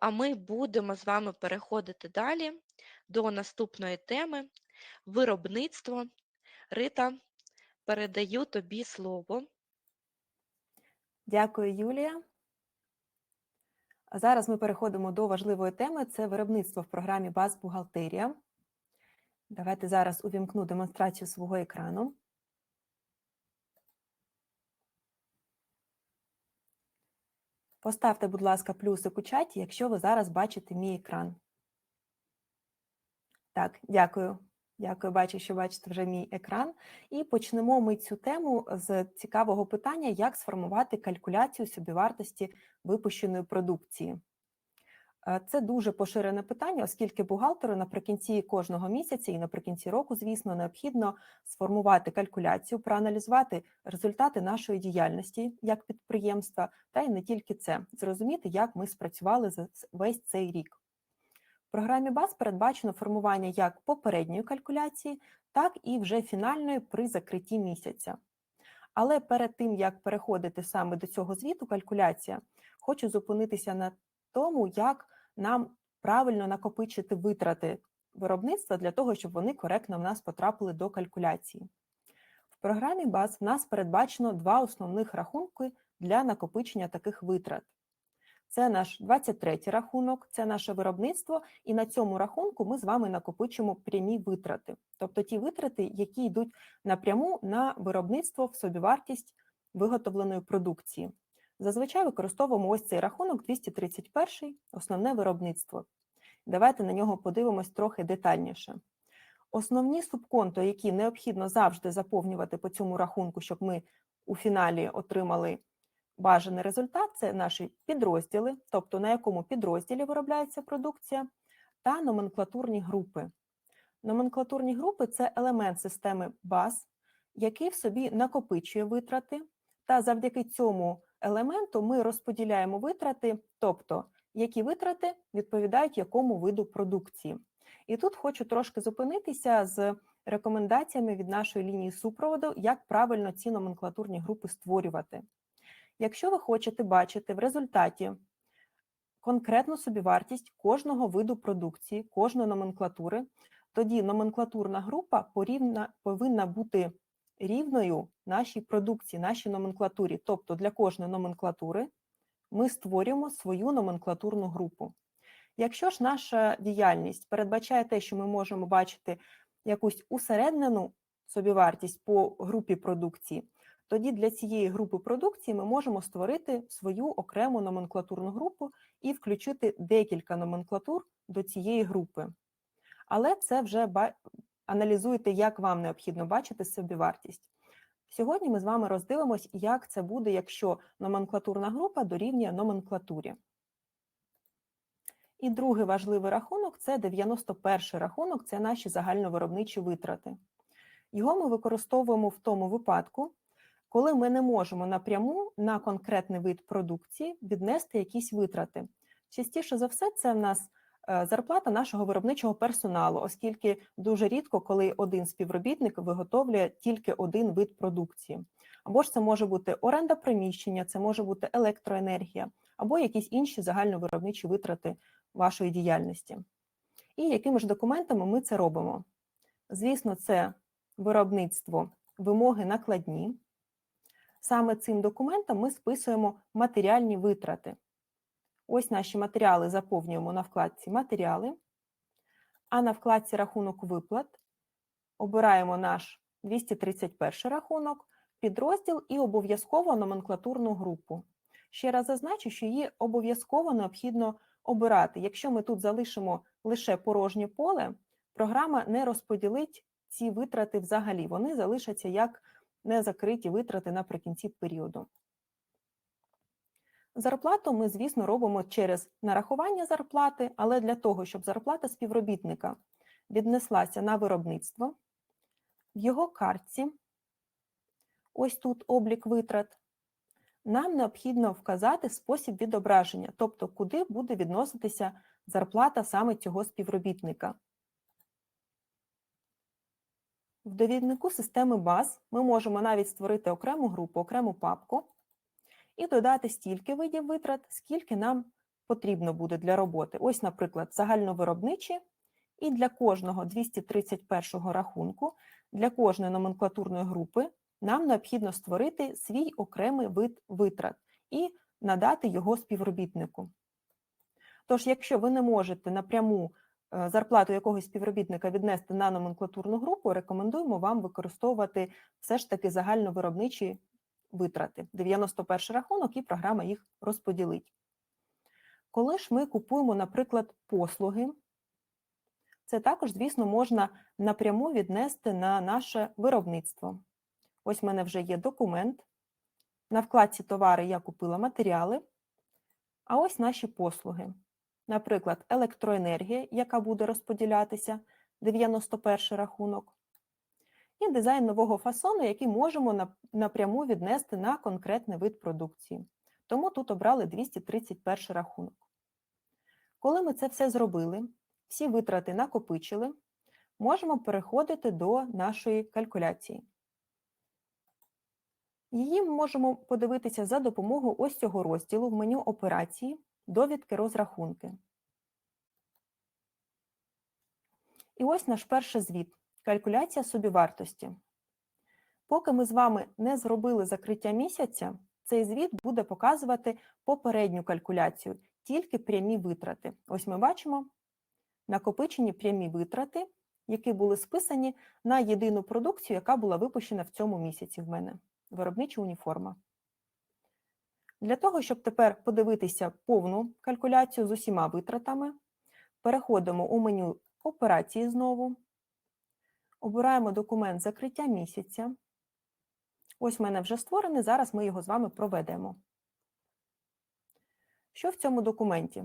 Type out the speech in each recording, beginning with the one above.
А ми будемо з вами переходити далі до наступної теми виробництво. Рита, передаю тобі слово. Дякую, Юлія. Зараз ми переходимо до важливої теми: це виробництво в програмі Баз Бухгалтерія. Давайте зараз увімкну демонстрацію свого екрану. Поставте, будь ласка, плюсик у чаті, якщо ви зараз бачите мій екран. Так, дякую. Дякую, бачу, що бачите вже мій екран. І почнемо ми цю тему з цікавого питання, як сформувати калькуляцію собівартості випущеної продукції. Е, Це дуже поширене питання, оскільки бухгалтеру наприкінці кожного місяця і наприкінці року, звісно, необхідно сформувати калькуляцію, проаналізувати результати нашої діяльності як підприємства, та й не тільки це, зрозуміти, як ми спрацювали за весь цей рік. В програмі БАЗ передбачено формування як попередньої калькуляції, так і вже фінальної при закритті місяця. Але перед тим, як переходити саме до цього звіту калькуляція, хочу зупинитися на тому, як нам правильно накопичити витрати виробництва для того, щоб вони коректно в нас потрапили до калькуляції. В програмі БАЗ в нас передбачено два основних рахунки для накопичення таких витрат. Це наш 23-й рахунок, це наше виробництво, і на цьому рахунку ми з вами накопичимо прямі витрати, тобто ті витрати, які йдуть напряму на виробництво в собівартість виготовленої продукції. Зазвичай використовуємо ось цей рахунок 231 основне виробництво. Давайте на нього подивимось трохи детальніше. Основні субконто, які необхідно завжди заповнювати по цьому рахунку, щоб ми у фіналі отримали бажаний результат, це наші підрозділи, тобто на якому підрозділі виробляється продукція, та номенклатурні групи. Номенклатурні групи це елемент системи баз, який в собі накопичує витрати, та завдяки цьому елементу ми розподіляємо витрати, тобто які витрати відповідають якому виду продукції. І тут хочу трошки зупинитися з рекомендаціями від нашої лінії супроводу, як правильно ці номенклатурні групи створювати. Якщо ви хочете бачити в результаті конкретну собівартість кожного виду продукції, кожної номенклатури, тоді номенклатурна група повинна бути рівною нашій продукції, нашій номенклатурі. Тобто для кожної номенклатури ми створюємо свою номенклатурну групу. Якщо ж наша діяльність передбачає те, що ми можемо бачити якусь усереднену собівартість по групі продукції, тоді для цієї групи продукції ми можемо створити свою окрему номенклатурну групу і включити декілька номенклатур до цієї групи. Але це вже аналізуйте, як вам необхідно бачити собівартість. Сьогодні ми з вами роздивимось, як це буде, якщо номенклатурна група дорівнює номенклатурі. І другий важливий рахунок це 91 рахунок, це наші загальновиробничі витрати. Його ми використовуємо в тому випадку, коли ми не можемо напряму на конкретний вид продукції віднести якісь витрати. Частіше за все, це в нас зарплата нашого виробничого персоналу, оскільки дуже рідко, коли один співробітник виготовлює тільки один вид продукції. Або ж це може бути оренда приміщення, це може бути електроенергія, або якісь інші загальновиробничі витрати вашої діяльності. І якими ж документами ми це робимо? Звісно, це виробництво вимоги накладні. Саме цим документом ми списуємо матеріальні витрати. Ось наші матеріали заповнюємо на вкладці Матеріали, а на вкладці Рахунок виплат обираємо наш 231 рахунок, підрозділ і обов'язково номенклатурну групу. Ще раз зазначу, що її обов'язково необхідно обирати. Якщо ми тут залишимо лише порожнє поле, програма не розподілить ці витрати взагалі. Вони залишаться як незакриті витрати наприкінці періоду. Зарплату ми, звісно, робимо через нарахування зарплати, але для того, щоб зарплата співробітника віднеслася на виробництво, в його картці, ось тут облік витрат, нам необхідно вказати спосіб відображення, тобто куди буде відноситися зарплата саме цього співробітника. В довіднику системи баз ми можемо навіть створити окрему групу, окрему папку і додати стільки видів витрат, скільки нам потрібно буде для роботи. Ось, наприклад, загальновиробничі, і для кожного 231 рахунку, для кожної номенклатурної групи нам необхідно створити свій окремий вид витрат і надати його співробітнику. Тож, якщо ви не можете напряму е, зарплату якогось співробітника віднести на номенклатурну групу, рекомендуємо вам використовувати все ж таки загальновиробничі витрати. 91 рахунок і програма їх розподілить. Коли ж ми купуємо, наприклад, послуги, це також, звісно, можна напряму віднести на наше виробництво. Ось в мене вже є документ. На вкладці товари я купила матеріали, а ось наші послуги. Наприклад, електроенергія, яка буде розподілятися, 91 рахунок, і дизайн нового фасону, який можемо напряму віднести на конкретний вид продукції. Тому тут обрали 231 рахунок. Коли ми це все зробили, всі витрати накопичили, можемо переходити до нашої калькуляції. Її ми можемо подивитися за допомогою ось цього розділу в меню операції, довідки розрахунки. І ось наш перший звіт калькуляція собівартості. Поки ми з вами не зробили закриття місяця, цей звіт буде показувати попередню калькуляцію, тільки прямі витрати. Ось ми бачимо накопичені прямі витрати, які були списані на єдину продукцію, яка була випущена в цьому місяці в мене виробнича уніформа. Для того, щоб тепер подивитися повну калькуляцію з усіма витратами, переходимо у меню операції знову, обираємо документ закриття місяця. Ось в мене вже створений, зараз ми його з вами проведемо. Що в цьому документі?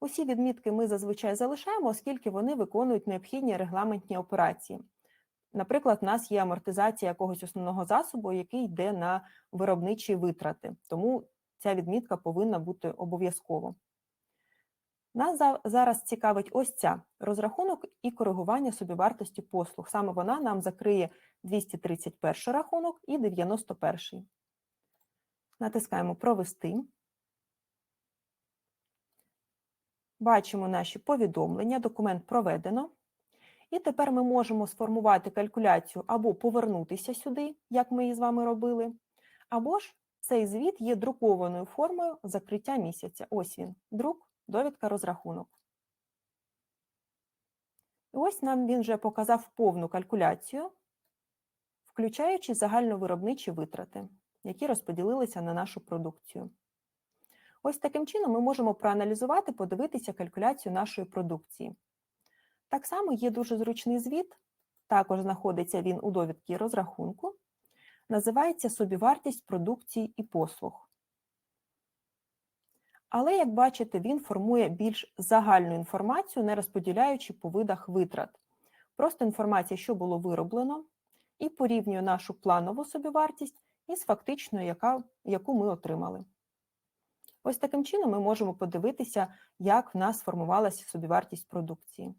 Усі відмітки ми зазвичай залишаємо, оскільки вони виконують необхідні регламентні операції. Наприклад, у нас є амортизація якогось основного засобу, який йде на виробничі витрати, тому ця відмітка повинна бути обов'язково. Нас зараз цікавить ось ця розрахунок і коригування собівартості послуг. Саме вона нам закриє 231 рахунок і 91. Натискаємо Провести. Бачимо наші повідомлення, документ проведено. І тепер ми можемо сформувати калькуляцію або повернутися сюди, як ми її з вами робили, або ж цей звіт є друкованою формою закриття місяця. Ось він, друк, довідка, розрахунок. І ось нам він вже показав повну калькуляцію, включаючи загальновиробничі витрати, які розподілилися на нашу продукцію. Ось таким чином ми можемо проаналізувати, подивитися калькуляцію нашої продукції. Так само є дуже зручний звіт, також знаходиться він у довідці розрахунку, називається собівартість продукції і послуг. Але, як бачите, він формує більш загальну інформацію, не розподіляючи по видах витрат. Просто інформація, що було вироблено, і порівнює нашу планову собівартість із фактичною, яка, яку ми отримали. Ось таким чином ми можемо подивитися, як в нас сформувалася собівартість продукції.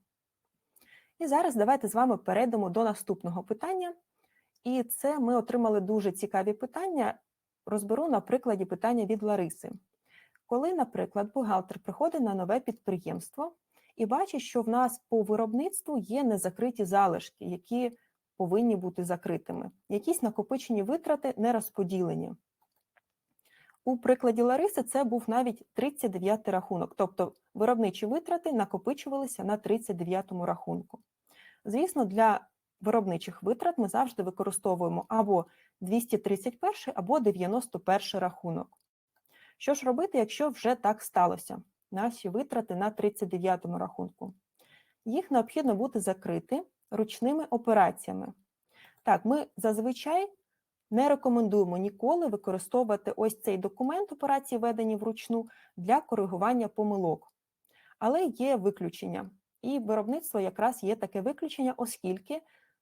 І зараз давайте з вами перейдемо до наступного питання. І це ми отримали дуже цікаві питання. Розберу на прикладі питання від Лариси. Коли, наприклад, бухгалтер приходить на нове підприємство і бачить, що в нас по виробництву є незакриті залишки, які повинні бути закритими, якісь накопичені витрати не розподілені. У прикладі Лариси це був навіть 39 й рахунок, тобто виробничі витрати накопичувалися на 39-му рахунку. Звісно, для виробничих витрат ми завжди використовуємо або 231, або 91 рахунок. Що ж робити, якщо вже так сталося? Наші витрати на 39-му рахунку. Їх необхідно буде закрити ручними операціями. Так, ми зазвичай не рекомендуємо ніколи використовувати ось цей документ операції, введені вручну, для коригування помилок. Але є виключення. І виробництво якраз є таке виключення, оскільки,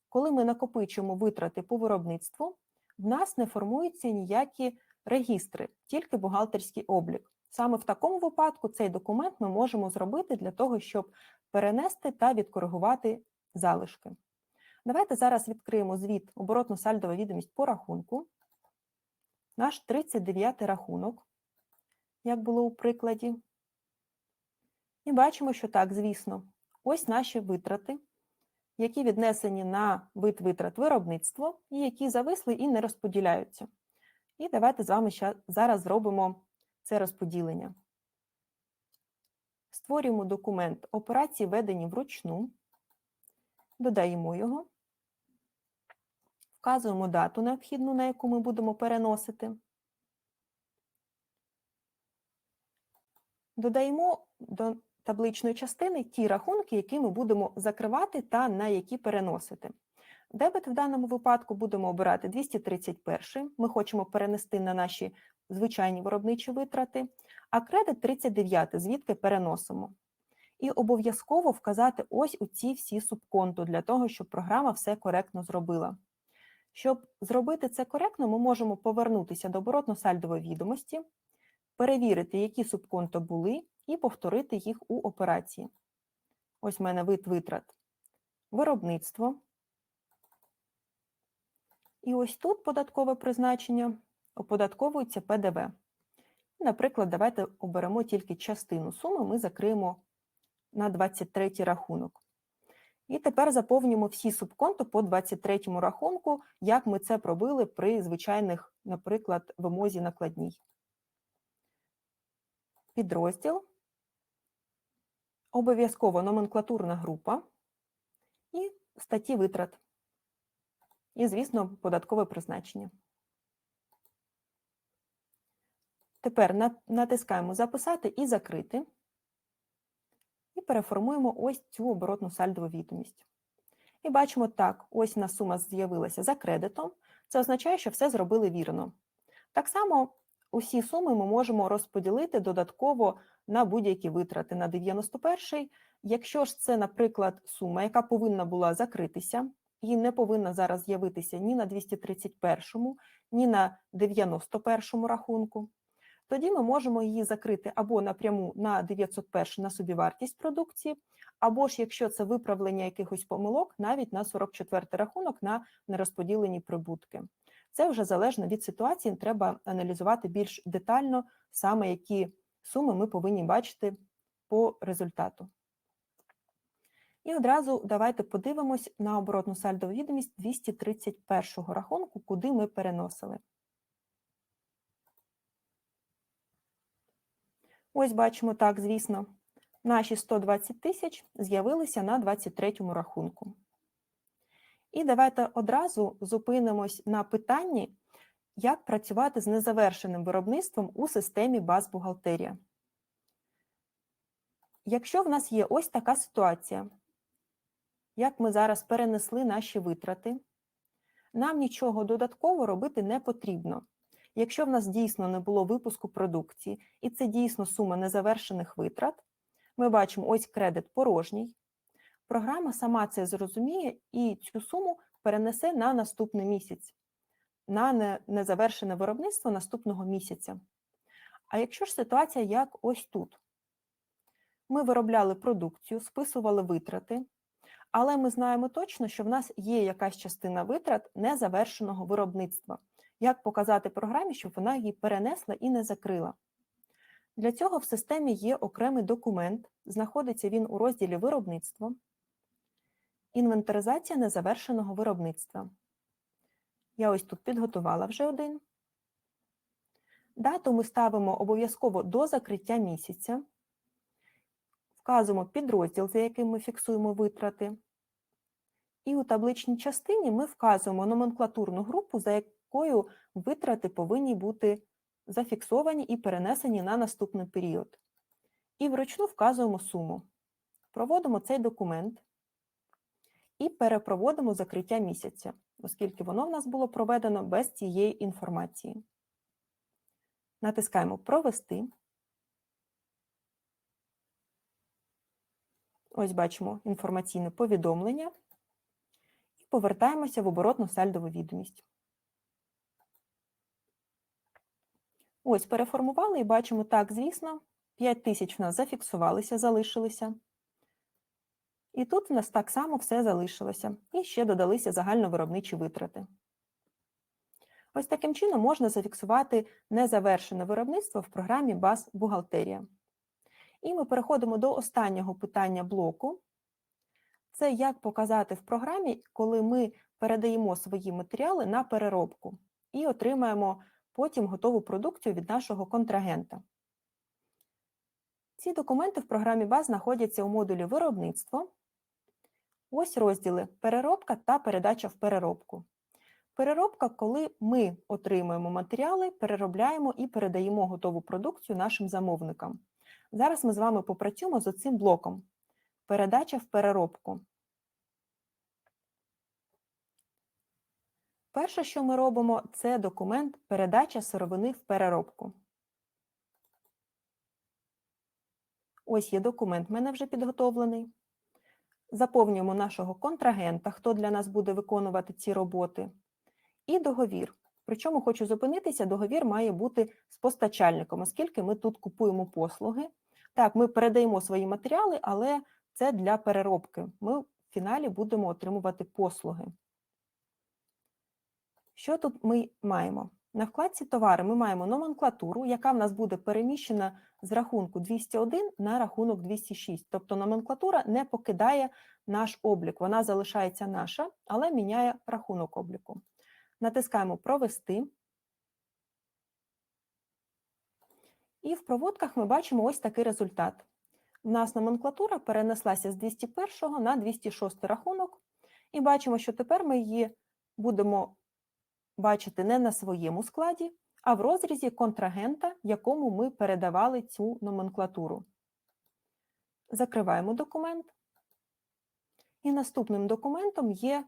коли ми накопичуємо витрати по виробництву, в нас не формуються ніякі регістри, тільки бухгалтерський облік. Саме в такому випадку цей документ ми можемо зробити для того, щоб перенести та відкоригувати залишки. Давайте зараз відкриємо звіт оборотно-сальдова відомість по рахунку. Наш 39 рахунок, як було у прикладі. І бачимо, що так, звісно, ось наші витрати, які віднесені на вид витрат виробництво, і які зависли і не розподіляються. І давайте з вами зараз зробимо це розподілення. Створюємо документ операції, введені вручну, додаємо його, вказуємо дату необхідну, на яку ми будемо переносити. Додаємо до табличної частини ті рахунки, які ми будемо закривати та на які переносити. Дебет в даному випадку будемо обирати 231. Ми хочемо перенести на наші звичайні виробничі витрати, а кредит 39, звідки переносимо. І обов'язково вказати ось у ці всі субконту для того, щоб програма все коректно зробила. Щоб зробити це коректно, ми можемо повернутися до оборотно-сальдової відомості, перевірити, які субконто були, і повторити їх у операції. Ось в мене вид витрат. Виробництво. І ось тут податкове призначення оподатковується ПДВ. Наприклад, давайте оберемо тільки частину суми, ми закриємо на 23 рахунок. І тепер заповнюємо всі субконто по 23 рахунку, як ми це пробили при звичайних, наприклад, вимозі накладній. Підрозділ, обов'язково номенклатурна група і статті витрат. І, звісно, податкове призначення. Тепер натискаємо Записати і закрити. І переформуємо ось цю оборотну сальдову відомість. І бачимо так: ось у нас сума з'явилася за кредитом. Це означає, що все зробили вірно. Так само усі суми ми можемо розподілити додатково на будь-які витрати на 91-й. Якщо ж це, наприклад, сума, яка повинна була закритися, і не повинна зараз з'явитися ні на 231, ні на 91 рахунку, тоді ми можемо її закрити або напряму на 901 на собівартість продукції, або ж, якщо це виправлення якихось помилок, навіть на 44 рахунок на нерозподілені прибутки. Це вже залежно від ситуації, треба аналізувати більш детально, саме які суми ми повинні бачити по результату. І одразу давайте подивимось на оборотну сальдову відомість 231 рахунку, куди ми переносили. Ось бачимо так, звісно, наші 120 тисяч з'явилися на 23 рахунку. І давайте одразу зупинимось на питанні, як працювати з незавершеним виробництвом у системі баз бухгалтерія. Якщо в нас є ось така ситуація, як ми зараз перенесли наші витрати, нам нічого додатково робити не потрібно. Якщо в нас дійсно не було випуску продукції, і це дійсно сума незавершених витрат, ми бачимо ось кредит порожній. Програма сама це зрозуміє і цю суму перенесе на наступний місяць, на незавершене виробництво наступного місяця. А якщо ж ситуація як ось тут, ми виробляли продукцію, списували витрати, але ми знаємо точно, що в нас є якась частина витрат незавершеного виробництва. Як показати програмі, щоб вона її перенесла і не закрила? Для цього в системі є окремий документ, знаходиться він у розділі Виробництво, інвентаризація незавершеного виробництва. Я ось тут підготувала вже один. Дату ми ставимо обов'язково до закриття місяця. Вказуємо підрозділ, за яким ми фіксуємо витрати. І у табличній частині ми вказуємо номенклатурну групу, за якою витрати повинні бути зафіксовані і перенесені на наступний період. І вручну вказуємо суму. Проводимо цей документ і перепроводимо закриття місяця, оскільки воно в нас було проведено без цієї інформації. Натискаємо Провести. Ось бачимо інформаційне повідомлення. І повертаємося в оборотну сальдову відомість. Ось переформували і бачимо, так, звісно, 5 тисяч в нас зафіксувалися, залишилися. І тут в нас так само все залишилося. І ще додалися загальновиробничі витрати. Ось таким чином можна зафіксувати незавершене виробництво в програмі баз бухгалтерія. І ми переходимо до останнього питання блоку. Це як показати в програмі, коли ми передаємо свої матеріали на переробку і отримаємо потім готову продукцію від нашого контрагента. Ці документи в програмі БАЗ знаходяться у модулі виробництво. Ось розділи переробка та передача в переробку. Переробка, коли ми отримуємо матеріали, переробляємо і передаємо готову продукцію нашим замовникам. Зараз ми з вами попрацюємо з цим блоком. Передача в переробку. Перше, що ми робимо, це документ передача сировини в переробку. Ось є документ, в мене вже підготовлений. Заповнюємо нашого контрагента, хто для нас буде виконувати ці роботи. І договір. Причому хочу зупинитися, договір має бути з постачальником, оскільки ми тут купуємо послуги. Так, ми передаємо свої матеріали, але це для переробки. Ми в фіналі будемо отримувати послуги. Що тут ми маємо? На вкладці товари ми маємо номенклатуру, яка в нас буде переміщена з рахунку 201 на рахунок 206. Тобто номенклатура не покидає наш облік, вона залишається наша, але міняє рахунок обліку. Натискаємо Провести. І в проводках ми бачимо ось такий результат. У нас номенклатура перенеслася з 201 на 206 рахунок, і бачимо, що тепер ми її будемо бачити не на своєму складі, а в розрізі контрагента, якому ми передавали цю номенклатуру. Закриваємо документ. І наступним документом є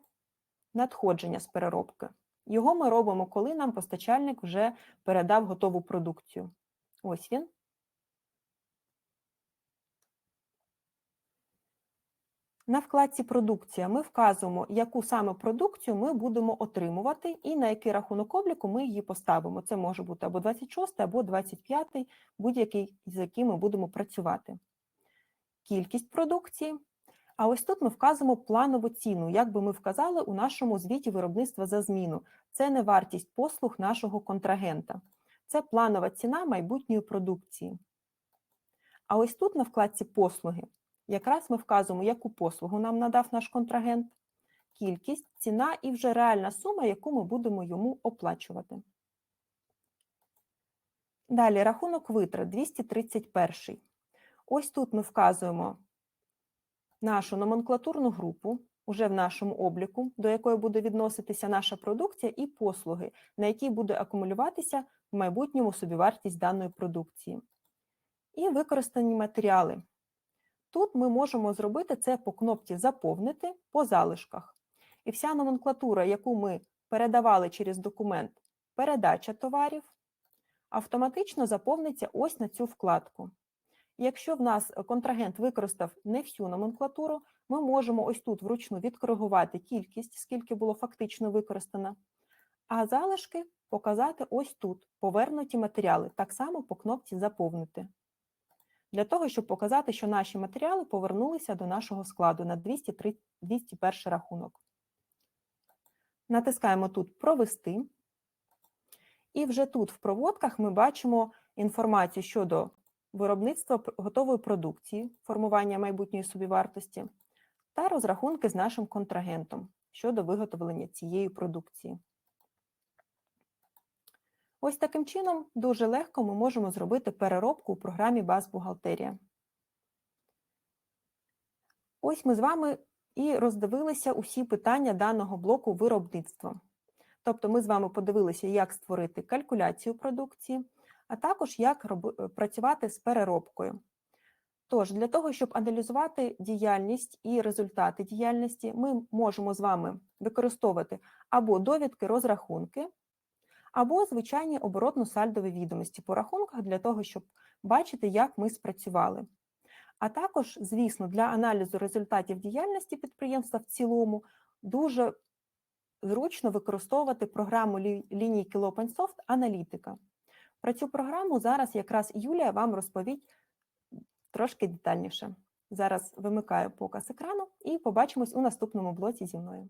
надходження з переробки. Його ми робимо, коли нам постачальник вже передав готову продукцію. Ось він. На вкладці Продукція ми вказуємо, яку саме продукцію ми будемо отримувати і на який рахунок обліку ми її поставимо. Це може бути або 26, або 25, будь-який, з яким ми будемо працювати. Кількість продукції. А ось тут ми вказуємо планову ціну, як би ми вказали у нашому звіті виробництва за зміну. Це не вартість послуг нашого контрагента. Це планова ціна майбутньої продукції. А ось тут на вкладці Послуги якраз ми вказуємо, яку послугу нам надав наш контрагент, кількість, ціна і вже реальна сума, яку ми будемо йому оплачувати. Далі рахунок витрат 231. Ось тут ми вказуємо нашу номенклатурну групу, уже в нашому обліку, до якої буде відноситися наша продукція, і послуги, на які буде акумулюватися в майбутньому собівартість даної продукції. І використані матеріали. Тут ми можемо зробити це по кнопці Заповнити по залишках. І вся номенклатура, яку ми передавали через документ Передача товарів, автоматично заповниться ось на цю вкладку. Якщо в нас контрагент використав не всю номенклатуру, ми можемо ось тут вручну відкоригувати кількість, скільки було фактично використано, а залишки показати ось тут, повернуті матеріали, так само по кнопці Заповнити для того, щоб показати, що наші матеріали повернулися до нашого складу на 203, 201 рахунок. Натискаємо тут Провести. І вже тут в проводках ми бачимо інформацію щодо виробництва готової продукції, формування майбутньої собівартості та розрахунки з нашим контрагентом щодо виготовлення цієї продукції. Ось таким чином дуже легко ми можемо зробити переробку у програмі Баз бухгалтерія. Ось ми з вами і роздивилися усі питання даного блоку виробництва. Тобто ми з вами подивилися, як створити калькуляцію продукції, а також як працювати з переробкою. Тож, для того, щоб аналізувати діяльність і результати діяльності, ми можемо з вами використовувати або довідки розрахунки, або звичайні оборотно-сальдові відомості по рахунках для того, щоб бачити, як ми спрацювали. А також, звісно, для аналізу результатів діяльності підприємства в цілому дуже зручно використовувати програму лінійки LopenSoft Аналітика. Про цю програму зараз якраз Юлія вам розповість трошки детальніше. Зараз вимикаю показ екрану і побачимось у наступному блоці зі мною.